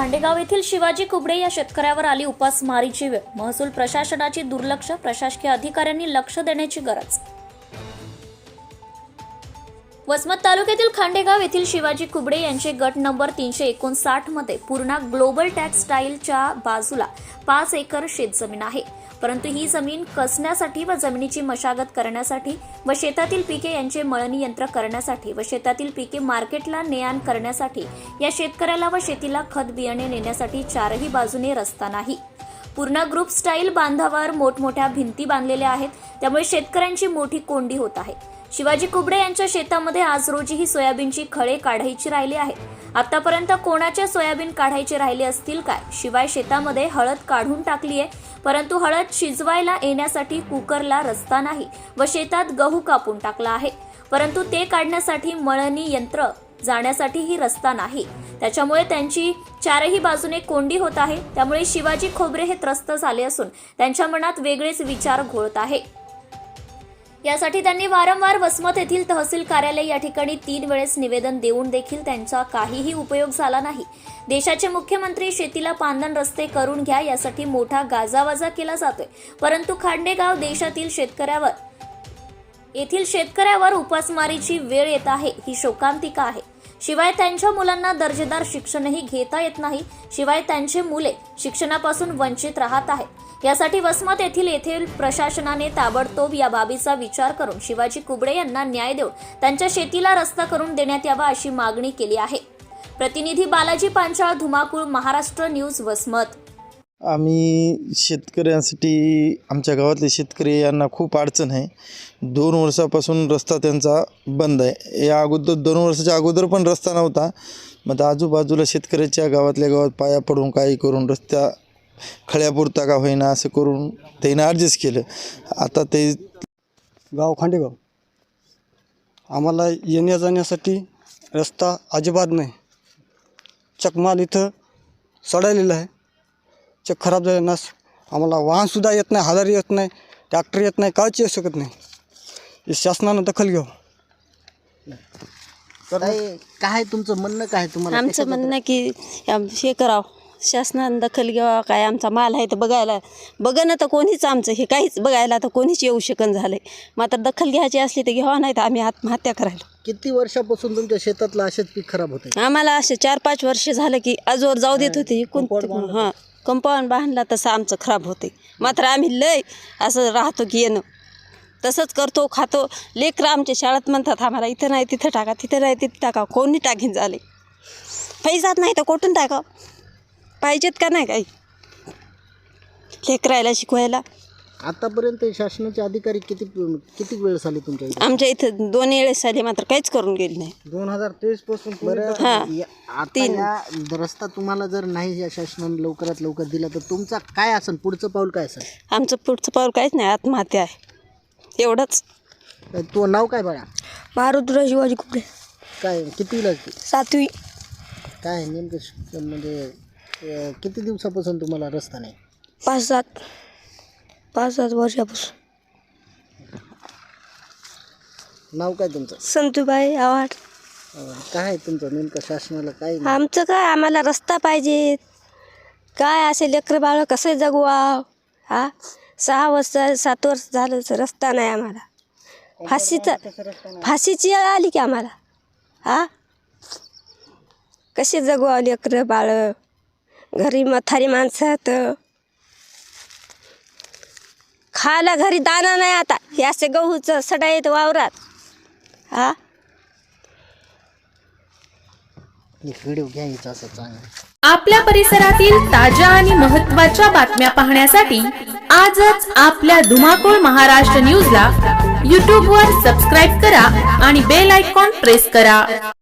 खांडेगाव येथील शिवाजी कुबडे या शेतकऱ्यावर आली उपासमारीची वेळ. महसूल प्रशासनाची दुर्लक्ष प्रशासकीय अधिकाऱ्यांनी लक्ष देण्याची गरज. वसमत तालुक्यातील खांडेगाव येथील शिवाजी कुबडे यांचे गट नंबर तीनशे एकोणसाठमध्ये पूर्णा ग्लोबल टॅक्सटाईलच्या बाजूला पाच एकर शेतजमीन आहे. परंतु ही जमीन कसण्यासाठी व जमिनीची मशागत करण्यासाठी व शेतातील पिके यांचे मळणी यंत्र करण्यासाठी व शेतातील पिके मार्केटला ने आण करण्यासाठी या शेतकऱ्याला व शेतीला खत बियाणे नेण्यासाठी चारही बाजूने रस्ता नाही. पूर्ण ग्रुप स्टाईल बांधावर मोठमोठ्या भिंती बांधलेल्या आहेत. त्यामुळे शेतकऱ्यांची मोठी कोंडी होत आहे. शिवाजी कुबडे यांच्या शेतामध्ये आज रोजी ही सोयाबीनची खळे काढायची राहिली आहेत. आतापर्यंत कोणाच्या सोयाबीन काढायचे राहिले असतील काय? शिवाय शेतामध्ये हळद काढून टाकली आहे परंतु हळद शिजवायला येण्यासाठी कुकरला रस्ता नाही व शेतात गहू कापून टाकला आहे. परंतु ते काढण्यासाठी मळणी यंत्र जाण्यासाठीही रस्ता नाही. त्याच्यामुळे त्यांची चारही बाजूने कोंडी होत आहे. त्यामुळे शिवाजी खोबरे हे त्रस्त झाले असून त्यांच्या मनात वेगळेच विचार घोळत आहे. यासाठी त्यांनी वारंवार वसमत येथील तहसील कार्यालय या ठिकाणी तीन वेळेस निवेदन देऊन देखील त्यांचा काहीही उपयोग झाला नाही. देशाचे मुख्यमंत्री शेतीला पांदन रस्ते करून घ्या यासाठी मोठा गाजावाजा केला जातोय. परंतु खांडेगाव देशातील शेतकऱ्यावर येथील शेतकऱ्यावर उपासमारीची वेळ येत आहे ही शोकांतिका आहे. शिवाय त्यांच्या मुलांना दर्जेदार शिक्षणही घेता येत नाही. शिवाय त्यांचे मुले शिक्षणापासून वंचित राहत आहेत. यासाठी वसमत येथील येथील प्रशासनाने ताबडतोब या बाबीचा विचार करून शिवाजी कुबडे यांना न्याय देऊन त्यांच्या शेतीला रस्ता करून देण्यात यावा अशी मागणी केली आहे. प्रतिनिधी बालाजी पांचाळ धुमाकूळ महाराष्ट्र न्यूज वसमत. आम्ही शेतकऱ्यांसाठी आमच्या गावातले शेतकरी यांना खूप अडचण आहे. दोन वर्षापासून रस्ता त्यांचा बंद आहे. या अगोदर दोन वर्षाच्या अगोदर पण रस्ता नव्हता. मग आजूबाजूला शेतकऱ्याच्या गावातल्या गावात पाया पडून काही करून रस्त्या खळ्यापुरता का होईना असं करून त्यानं ॲडजस्ट केलं. आता ते गाव खांडेगाव. आम्हाला येण्या जाण्यासाठी रस्ता अजिबात नाही. चकमाल इथं सडायलेला आहे. चक खराब झाल्यानास आम्हाला वाहनसुद्धा येत नाही हालारी येत नाही ट्रॅक्टर येत नाही काहीच येऊ शकत नाही. हे शासनानं दखल घ्यावं. काय काय तुमचं म्हणणं काय तुम्हाला? आमचं म्हणणं की हे करावं शासनानं दखल घ्यावा काय आमचा माल आहे तर बघायला बघणं तर कोणीच आमचं हे काहीच बघायला तर कोणीच येऊ शकन झालंय. मात्र दखल घ्यायची असली तर घ्यावा नाही तर आम्ही आत्महत्या करायला. किती वर्षापासून तुमच्या शेतातलं असेच पीक खराब होते आम्हाला असे चार पाच वर्ष झालं की आजवर जाऊ देत होते कोणते हां कंपाऊंड बांधला तसं आमचं खराब होते मात्र आम्ही लय असं राहतो की येणं. तसंच करतो खातो. लेकरं आमच्या शाळेत म्हणतात आम्हाला इथं नाही तिथं टाका तिथं नाही तिथं टाका. कोणी टाकीन झाले? पैसाच नाही तर कुठून टाका पाहिजेत का नाही काही? लेकरायला शिकवायला. आतापर्यंत शासनाचे अधिकारी किती किती वेळ झाली तुमच्या इथे? आमच्या इथं दोन वेळेस झाले मात्र काहीच करून गेले नाही. दोन हजार तेवीसपासून बरं. या- आता या रस्ता तुम्हाला जर नाही या शासनाने लवकरात लवकर दिला तर तुमचा काय असेल पुढचं पाऊल काय असेल आमचं पुढचं पाऊल काहीच नाही आत्महत्या आहे. एवढंच. तो नाव काय बाळा? मारुद्र शिवाजी कुपडे काय किती ला सातवी. काय नेमकं श- म्हणजे अं, किती दिवसापासून तुम्हाला रस्ता नाही? पाच सात पाच सात वर्षापासून. नाव काय तुमचं? संतूबाई आव्हाड. अं, काय तुमचं? नेमकं शासनाला काय आमचं काय? आम्हाला रस्ता पाहिजे. काय असे लेकरं बाळ कसं जगवा हा सहा वर्ष सात वर्ष झालं तर रस्ता नाही आम्हाला. फाशीचा फाशीची वेळ आली की आम्हाला. हा कसे जगवा लेकरं बाळ? घरी मथारी माणसं आहेत खायला घरी दाना नाही आता. हे असे गहूचं सडा येत वावरात. हा? व्हिडिओ घ्यायचा असं चांगला. आपल्या परिसरातील ताज्या आणि महत्त्वाच्या बातम्या पाहण्यासाठी आजच आपल्या धुमाकूळ महाराष्ट्र न्यूजला यूट्यूबवर सबस्क्राईब करा आणि बेल आयकॉन प्रेस करा.